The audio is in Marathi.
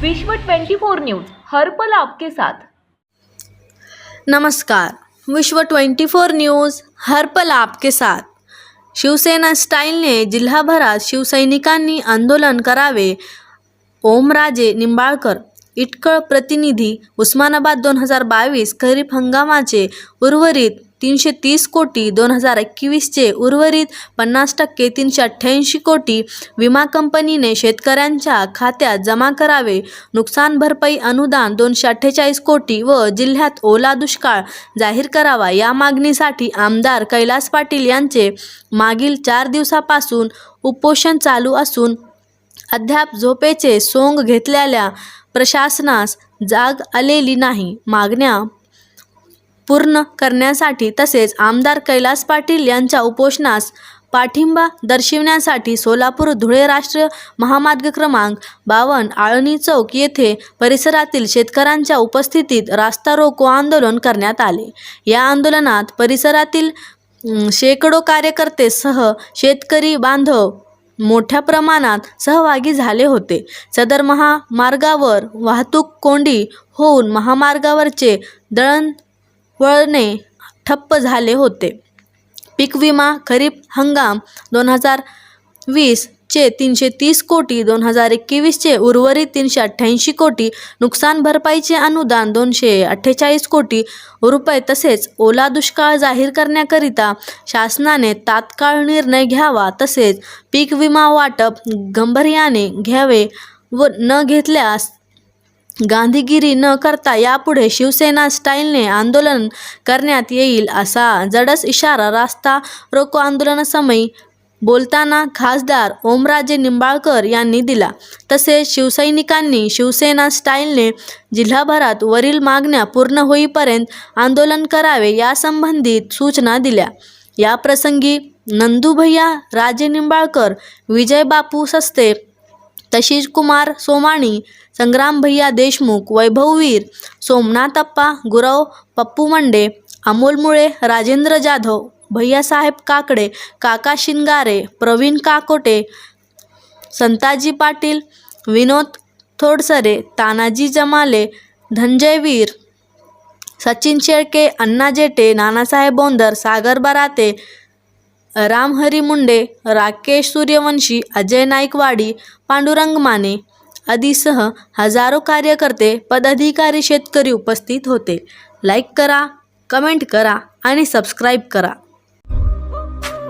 विश्व 24 न्यूज हर्पल आपके साथ. नमस्कार. विश्व 24 न्यूज हर्पल आपके साथ. शिवसेना स्टाईलने जिल्हाभरात शिवसैनिकांनी आंदोलन करावे ओमराजे निंबाळकर. इटकळ प्रतिनिधी उस्मानाबाद दोन हजार बावीस खरीप हंगामाचे उर्वरित तीनशे तीस कोटी दोन हजार एकवीसचे उर्वरित पन्नास टक्के तीनशे अठ्ठ्याऐंशी कोटी विमा कंपनीने शेतकऱ्यांच्या खात्यात जमा करावे. नुकसान भरपाई अनुदान दोनशे अठ्ठेचाळीस कोटी व जिल्ह्यात ओला दुष्काळ जाहीर करावा या मागणीसाठी आमदार कैलास पाटील यांचे मागील चार दिवसापासून उपोषण चालू असून अद्याप झोपेचे सोंग घेतलेल्या प्रशासनास जाग आलेली नाही. मागण्या पूर्ण करण्यासाठी तसेच आमदार कैलास पाटील यांच्या उपोषणास पाठिंबा दर्शविण्यासाठी सोलापूर धुळे राष्ट्रीय महामार्ग क्रमांक बावन्न आळणी चौक येथे परिसरातील शेतकऱ्यांच्या उपस्थितीत रास्ता रोको आंदोलन करण्यात आले. या आंदोलनात परिसरातील शेकडो कार्यकर्ते सह शेतकरी बांधव मोठ्या प्रमाणात सहभागी झाले होते. सदर महामार्गावर वाहतूक कोंडी होऊन महामार्गावरचे दळण वळणे ठप्प झाले होते. पीक विमा खरीप हंगाम दोन हजार वीस चे तीनशे तीस कोटी दोन हजार एकवीसचे उर्वरित तीनशे अठ्ठ्याऐंशी कोटी नुकसान भरपाईचे अनुदान दोनशे अठ्ठेचाळीस कोटी रुपये तसेच ओला दुष्काळ जाहीर करण्याकरिता शासनाने तात्काळ निर्णय घ्यावा तसेच पीक विमा वाटप गंभीर्याने घ्यावे व न घेतल्यास गांधीगिरी न करता यापुढे शिवसेना स्टाईलने आंदोलन करण्यात येईल असा जडस इशारा रास्ता रोको आंदोलनासमयी बोलताना खासदार ओमराजे निंबाळकर यांनी दिला. तसेच शिवसैनिकांनी शिवसेना स्टाईलने जिल्हाभरात वरील मागण्या पूर्ण होईपर्यंत आंदोलन करावे यासंबंधित सूचना दिल्या. याप्रसंगी नंदूभैया राजे निंबाळकर विजय बापू सस्ते तशीच कुमार सोमाणी संग्राम भैया देशमुख वैभववीर सोमनाथप्पा गुरव पप्पू मंडे अमोल मुळे राजेंद्र जाधव भैयासाहेब काकडे काका शिंगारे प्रवीण काकोटे संताजी पाटील विनोद थोडसरे तानाजी जमाले धनंजय वीर सचिन शेळके अण्णा जेटे नानासाहेब बोंदर सागर बराते रामहरी मुंडे राकेश सूर्यवंशी अजय नाईकवाडी पांडुरंग माने आदीसह हजारो कार्यकर्ते पदाधिकारी शेतकरी उपस्थित होते. लाईक करा कमेंट करा आणि सबस्क्राईब करा.